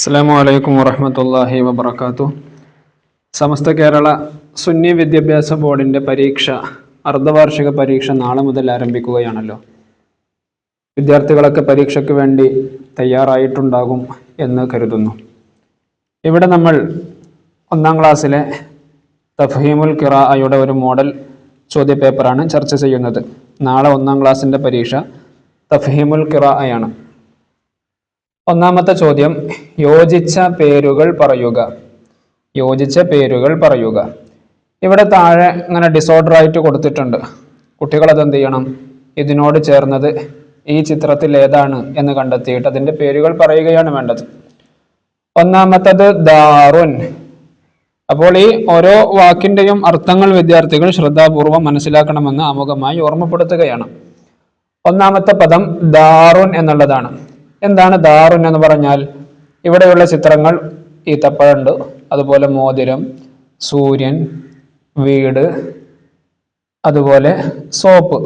അസ്സാം അലൈക്കും വറഹമത്തല്ലാഹി വബർക്കാത്തു സമസ്ത കേരള സുന്നി വിദ്യാഭ്യാസ ബോർഡിന്റെ പരീക്ഷ അർദ്ധവാർഷിക പരീക്ഷ നാളെ മുതൽ ആരംഭിക്കുകയാണല്ലോ. വിദ്യാർത്ഥികളൊക്കെ പരീക്ഷയ്ക്ക് വേണ്ടി തയ്യാറായിട്ടുണ്ടാകും എന്ന് കരുതുന്നു. ഇവിടെ നമ്മൾ ഒന്നാം ക്ലാസ്സിലെ തഫഹീമുൽ കിറാഅയുടെ ഒരു മോഡൽ ചോദ്യപേപ്പറാണ് ചർച്ച ചെയ്യുന്നത്. നാളെ ഒന്നാം ക്ലാസ്സിന്റെ പരീക്ഷ തഫഹീമുൽ കിറാഅയാണ് ഒന്നാമത്തെ ചോദ്യം യോജിച്ച പേരുകൾ പറയുക. യോജിച്ച പേരുകൾ പറയുക. ഇവിടെ താഴെ ഇങ്ങനെ ഡിസോർഡർ ആയിട്ട് കൊടുത്തിട്ടുണ്ട്. കുട്ടികൾ അത് എന്ത് ചെയ്യണം? ഇതിനോട് ചേർന്നത് ഈ ചിത്രത്തിൽ ഏതാണ് എന്ന് കണ്ടെത്തിയിട്ട് അതിന്റെ പേരുകൾ പറയുകയാണ് വേണ്ടത്. ഒന്നാമത്തത് ദാറുൻ. അപ്പോൾ ഈ ഓരോ വാക്കിന്റെയും അർത്ഥങ്ങൾ വിദ്യാർത്ഥികൾ ശ്രദ്ധാപൂർവം മനസ്സിലാക്കണമെന്ന് ആമുഖമായി ഓർമ്മപ്പെടുത്തുകയാണ്. ഒന്നാമത്തെ പദം ദാറുൻ എന്നുള്ളതാണ്. എന്താണ് ദാറുൻ എന്ന് പറഞ്ഞാൽ ഇവിടെയുള്ള ചിത്രങ്ങൾ ഈത്തപ്പഴുണ്ട് അതുപോലെ മോതിരം സൂര്യൻ വീട് അതുപോലെ സോപ്പ്.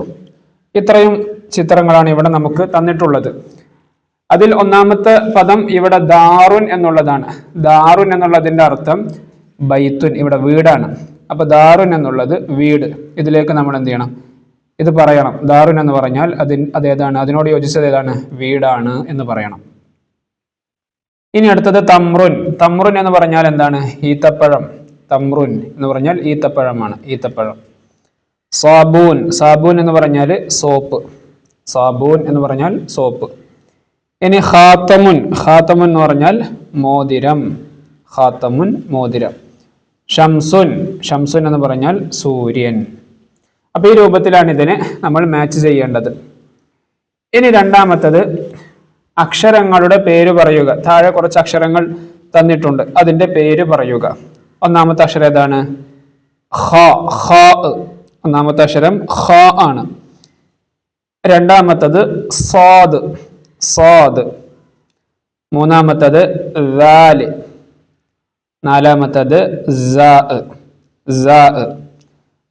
ഇത്രയും ചിത്രങ്ങളാണ് ഇവിടെ നമുക്ക് തന്നിട്ടുള്ളത്. അതിൽ ഒന്നാമത്തെ പദം ഇവിടെ ദാറുൻ എന്നുള്ളതാണ്. ദാറുൻ എന്നുള്ളതിന്റെ അർത്ഥം ബൈത്തുൻ ഇവിടെ വീടാണ്. അപ്പൊ ദാറുൻ എന്നുള്ളത് വീട്. ഇതിലേക്ക് നമ്മൾ എന്ത് ചെയ്യണം? ഇത് പറയണം. ദാറുൻ എന്ന് പറഞ്ഞാൽ അതിൻ അതേതാണ് അതിനോട് യോജിച്ചത് ഏതാണ്? വീടാണ് എന്ന് പറയണം. ഇനി അടുത്തത് തമ്രുൻ. തമ്രുൻ എന്ന് പറഞ്ഞാൽ എന്താണ്? ഈത്തപ്പഴം. തമ്രുൻ എന്ന് പറഞ്ഞാൽ ഈത്തപ്പഴമാണ്. ഈത്തപ്പഴം. സാബൂൻ. സാബൂൻ എന്ന് പറഞ്ഞാൽ സോപ്പ്. സാബൂൻ എന്ന് പറഞ്ഞാൽ സോപ്പ്. ഇനി ഖാത്തമുൻ. ഖാത്തമുൻ എന്ന് പറഞ്ഞാൽ മോതിരം. ഖാത്തമുൻ മോതിരം. ഷംസുൻ. ഷംസുൻ എന്ന് പറഞ്ഞാൽ സൂര്യൻ. അപ്പൊ ഈ രൂപത്തിലാണ് ഇതിനെ നമ്മൾ മാച്ച് ചെയ്യേണ്ടത്. ഇനി രണ്ടാമത്തത് അക്ഷരങ്ങളുടെ പേര് പറയുക. താഴെ കുറച്ച് അക്ഷരങ്ങൾ തന്നിട്ടുണ്ട്. അതിന്റെ പേര് പറയുക. ഒന്നാമത്തെ അക്ഷരം ഏതാണ്? ഹ ഹ ഒന്നാമത്തെ അക്ഷരം ഹ ആണ്. രണ്ടാമത്തത് സാദ് സാദ്. മൂന്നാമത്തത് വാൽ. നാലാമത്തത് സ.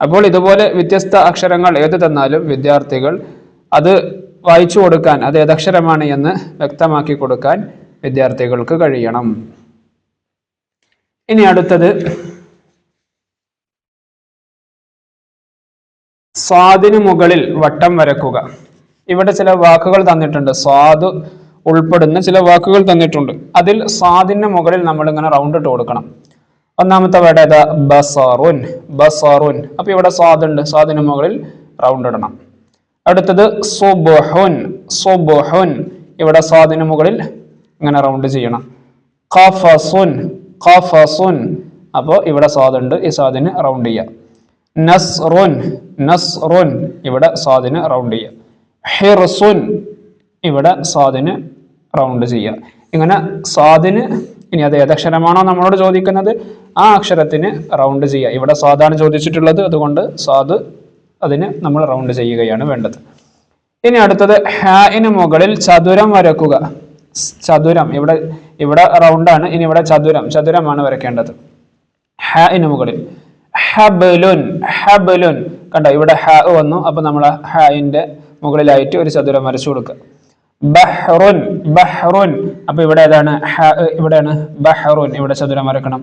അപ്പോൾ ഇതുപോലെ വ്യത്യസ്ത അക്ഷരങ്ങൾ ഏത് തന്നാലും വിദ്യാർത്ഥികൾ അത് വായിച്ചു കൊടുക്കാൻ അത് ഏതക്ഷരമാണ് എന്ന് വ്യക്തമാക്കി കൊടുക്കാൻ വിദ്യാർത്ഥികൾക്ക് കഴിയണം. ഇനി അടുത്തത് സ്വാദിന് മുകളിൽ വട്ടം വരക്കുക. ഇവിടെ ചില വാക്കുകൾ തന്നിട്ടുണ്ട്. സ്വാദ് ഉൾപ്പെടുന്ന ചില വാക്കുകൾ തന്നിട്ടുണ്ട്. അതിൽ സ്വാദിന് മുകളിൽ നമ്മൾ ഇങ്ങനെ റൗണ്ട് ഇട്ട് കൊടുക്കണം. ഒന്നാമത്തെ വേർഡ് ഏതാ ബസാറുൻ ബസാറുൻ. അപ്പൊ ഇവിടെ സ്വാദുണ്ട് സ്വാദിന് മുകളിൽ റൗണ്ട് ഇടണം. അടുത്തത് സുബുഹുൻ സുബുഹുൻ. ഇവിടെ സ്വാദിന് മുകളിൽ ഇങ്ങനെ റൗണ്ട് ചെയ്യണം. ഖഫസുൻ ഖഫസുൻ. അപ്പോൾ ഇവിടെ സ്വാദുണ്ട് ഈ സ്വാദിന് റൗണ്ട് ചെയ്യുക നസ്റുൻ നസ്റുൻ. ഇവിടെ സ്വാദിന് റൗണ്ട് ചെയ്യുക ഹിർസുൻ. ഇവിടെ സ്വാദിന് റൗണ്ട് ചെയ്യുക ഇങ്ങനെ സ്വാദിന് ഇനി അത് ഏതക്ഷരമാണോ നമ്മളോട് ചോദിക്കുന്നത് ആ അക്ഷരത്തിന് റൗണ്ട് ചെയ്യുക. ഇവിടെ സ്വാദാണ് ചോദിച്ചിട്ടുള്ളത് അതുകൊണ്ട് സ്വാദ് അതിന് നമ്മൾ റൗണ്ട് ചെയ്യുകയാണ് വേണ്ടത്. ഇനി അടുത്തത് ഹായിന് മുകളിൽ ചതുരം വരക്കുക. ചതുരം ഇവിടെ ഇവിടെ റൗണ്ടാണ് ഇനി ഇവിടെ ചതുരം. ചതുരമാണ് വരക്കേണ്ടത് ഹായിന് മുകളിൽ. ഹബലുൻ ഹബലുൻ. കണ്ടോ ഇവിടെ ഹ വന്നു അപ്പൊ നമ്മൾ ഹായിന്റെ മുകളിലായിട്ട് ഒരു ചതുരം വരച്ചു കൊടുക്കുക. ബഹ്റുൻ ബഹ്റുൻ. അപ്പൊ ഇവിടെ ഏതാണ്? ഇവിടെയാണ്. ബഹ്റുൻ ഇവിടെ ചതുരം വരക്കണം.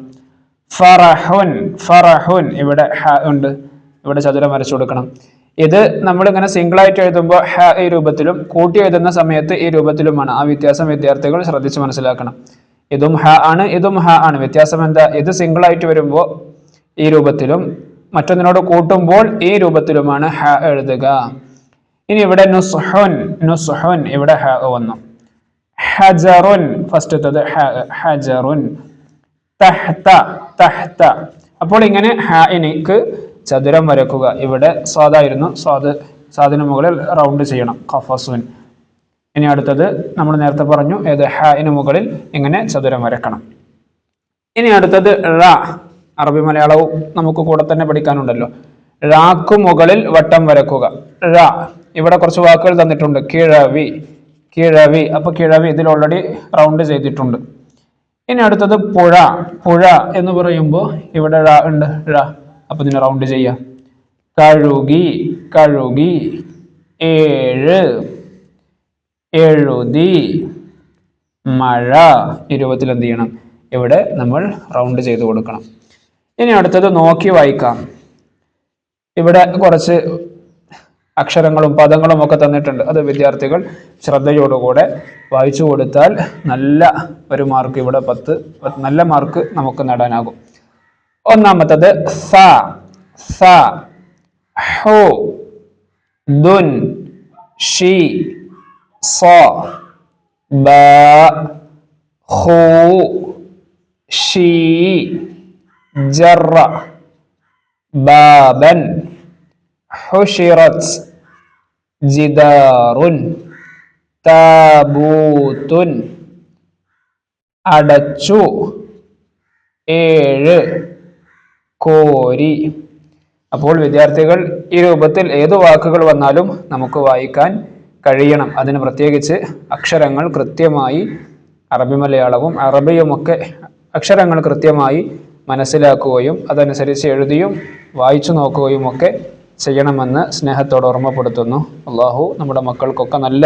ഫറഹുൻ ഫറഹുൻ. ഇവിടെ ഹ ഉണ്ട്. ഇവിടെ ചതുരം വരച്ചു കൊടുക്കണം. ഇത് നമ്മൾ ഇങ്ങനെ സിംഗിൾ ആയിട്ട് എഴുതുമ്പോൾ ഹ ഈ രൂപത്തിലും കൂട്ടി എഴുതുന്ന സമയത്ത് ഈ രൂപത്തിലുമാണ് ആ വ്യത്യാസം വിദ്യാർത്ഥികൾ ശ്രദ്ധിച്ച് മനസ്സിലാക്കണം. ഇതും ഹ ആണ് ഇതും ഹ ആണ്. വ്യത്യാസം എന്താ? ഇത് സിംഗിൾ ആയിട്ട് വരുമ്പോൾ ഈ രൂപത്തിലും മറ്റൊന്നിനോട് കൂട്ടുമ്പോൾ ഈ രൂപത്തിലുമാണ് ഹ എഴുതുക. ഇനി ഇവിടെ നുസ്ഹുൻ നുസ്ഹുൻ ഇവിടെ ഹ വന്നു. ഹജറുൻ ഫസ്റ്റത്തത് ഹജറുൻ. തഹ്ത തഹ്ത. അപ്പോൾ ഇങ്ങനെ ഹാഇനിക്ക് ചതുരം വരക്കുക. ഇവിടെ സ്വാദായിരുന്നു. സ്വാദ് സ്വാദിന് മുകളിൽ റൗണ്ട് ചെയ്യണം. ഖഫസുൻ. ഇനി അടുത്തത് നമ്മൾ നേരത്തെ പറഞ്ഞു ഏത് ഹാഇന് മുകളിൽ ഇങ്ങനെ ചതുരം വരക്കണം. ഇനി അടുത്തത് ഴ. അറബി മലയാളവും നമുക്ക് കൂടെ തന്നെ പഠിക്കാനുണ്ടല്ലോ. ഴാക്കു മുകളിൽ വട്ടം വരക്കുക. ഴ. ഇവിടെ കുറച്ച് വാക്കുകൾ തന്നിട്ടുണ്ട്. കിഴവി കിഴവി. അപ്പോൾ കിഴവി ഇതിൽ ഓൾറെഡി റൗണ്ട് ചെയ്തിട്ടുണ്ട്. ഇനി അടുത്തത് പുഴ പുഴ എന്ന് പറയുമ്പോൾ ഇവിടെ ഴ ഉണ്ട് ഴ. അപ്പൊ ഇതിനെ റൗണ്ട് ചെയ്യാം. കഴുകി കഴുകി ഏഴ്. എഴുതി മഴ. ഇരുപത്തിൽ എന്ത് ചെയ്യണം? ഇവിടെ നമ്മൾ റൗണ്ട് ചെയ്ത് കൊടുക്കണം. ഇനി അടുത്തത് നോക്കി വായിക്കാം. ഇവിടെ കുറച്ച് അക്ഷരങ്ങളും പദങ്ങളും ഒക്കെ തന്നിട്ടുണ്ട്. അത് വിദ്യാർത്ഥികൾ ശ്രദ്ധയോടുകൂടെ വായിച്ചു കൊടുത്താൽ നല്ല ഒരു മാർക്ക് ഇവിടെ പത്ത് നല്ല മാർക്ക് നമുക്ക് നേടാനാകും. ഒന്നാമത്തത് സ സ ഹോ ദുൻ ഷി സ ബ ഹോ ഷീ ജറ ബാബൻ. ഹുഷിറത് ജിദാറുൻ താബൂത്തുൻ അടച്ചു ഏഴ് കോരി. അപ്പോൾ വിദ്യാർത്ഥികൾ ഈ രൂപത്തിൽ ഏത് വാക്കുകൾ വന്നാലും നമുക്ക് വായിക്കാൻ കഴിയണം. അതിന് പ്രത്യേകിച്ച് അക്ഷരങ്ങൾ കൃത്യമായി അറബി മലയാളവും അറബിയുമൊക്കെ അക്ഷരങ്ങൾ കൃത്യമായി മനസ്സിലാക്കുകയും അതനുസരിച്ച് എഴുതിയും വായിച്ചു നോക്കുകയും ഒക്കെ ചെയ്യണമെന്ന് സ്നേഹത്തോട് ഓർമ്മപ്പെടുത്തുന്നു. അള്ളാഹു നമ്മുടെ മക്കൾക്കൊക്കെ നല്ല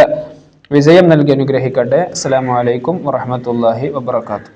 വിജയം നൽകി അനുഗ്രഹിക്കട്ടെ. അസ്സാം വലൈക്കും വറഹമത്തല്ലാഹി വബർക്കാത്തു